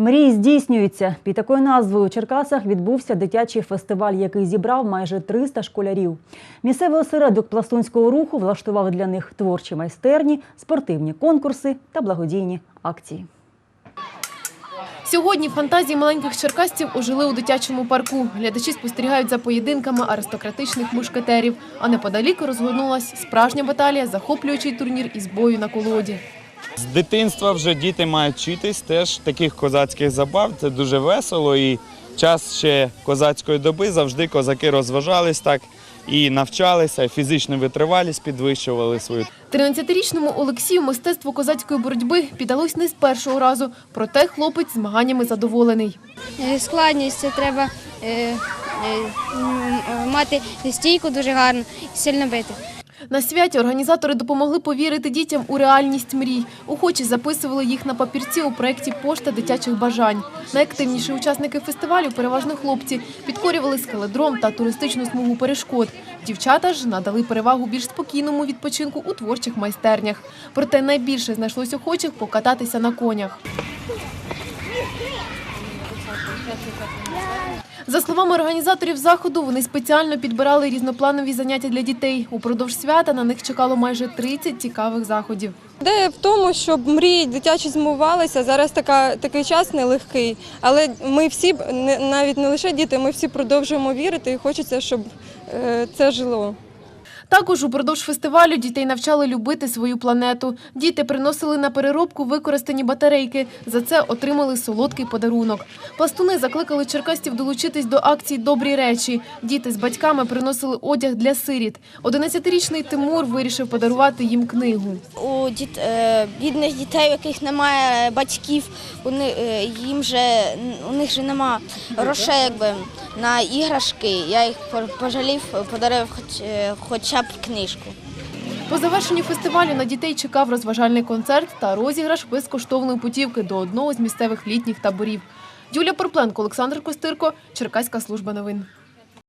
Мрії здійснюються. Під такою назвою у Черкасах відбувся дитячий фестиваль, який зібрав майже 300 школярів. Місцевий осередок пластунського руху влаштував для них творчі майстерні, спортивні конкурси та благодійні акції. Сьогодні фантазії маленьких черкасців ожили у дитячому парку. Глядачі спостерігають за поєдинками аристократичних мушкетерів. А неподалік розгорнулась справжня баталія, захоплюючий турнір із бою на колоді. З дитинства вже діти мають вчитись теж таких козацьких забав. Це дуже весело. І час ще козацької доби завжди козаки розважались так і навчалися, фізичну витривалість підвищували свою. 13-річному Олексію мистецтво козацької боротьби піддалось не з першого разу. Проте хлопець змаганнями задоволений. Е, Складність це треба е, е, мати стійку дуже гарно сильно бити. На святі організатори допомогли повірити дітям у реальність мрій. Охочі записували їх на папірці у проєкті Пошта дитячих бажань. Найактивніші учасники фестивалю, переважно хлопці, підкорювали скеледром та туристичну смугу перешкод. Дівчата ж надали перевагу більш спокійному відпочинку у творчих майстернях. Проте найбільше знайшлось охочих покататися на конях. За словами організаторів заходу, вони спеціально підбирали різнопланові заняття для дітей. Упродовж свята на них чекало майже 30 цікавих заходів. Ідея в тому, щоб мрії дитячі змувалися. Зараз така, такий час нелегкий, але ми всі, навіть не лише діти, ми всі продовжуємо вірити і хочеться, щоб е, це жило. Також упродовж фестивалю дітей навчали любити свою планету. Діти приносили на переробку використані батарейки. За це отримали солодкий подарунок. Пластуни закликали черкастів долучитись до акції Добрі речі. Діти з батьками приносили одяг для сиріт. 11-річний Тимур вирішив подарувати їм книгу. у діт, е, бідних дітей, у яких немає батьків, вони, е, їм же, у них же нема грошей якби, на іграшки. Я їх по- пожалів, подарив хоч, е, хоча б книжку. По завершенню фестивалю на дітей чекав розважальний концерт та розіграш безкоштовної путівки до одного з місцевих літніх таборів. Юлія Порпленко, Олександр Костирко, Черкаська служба новин.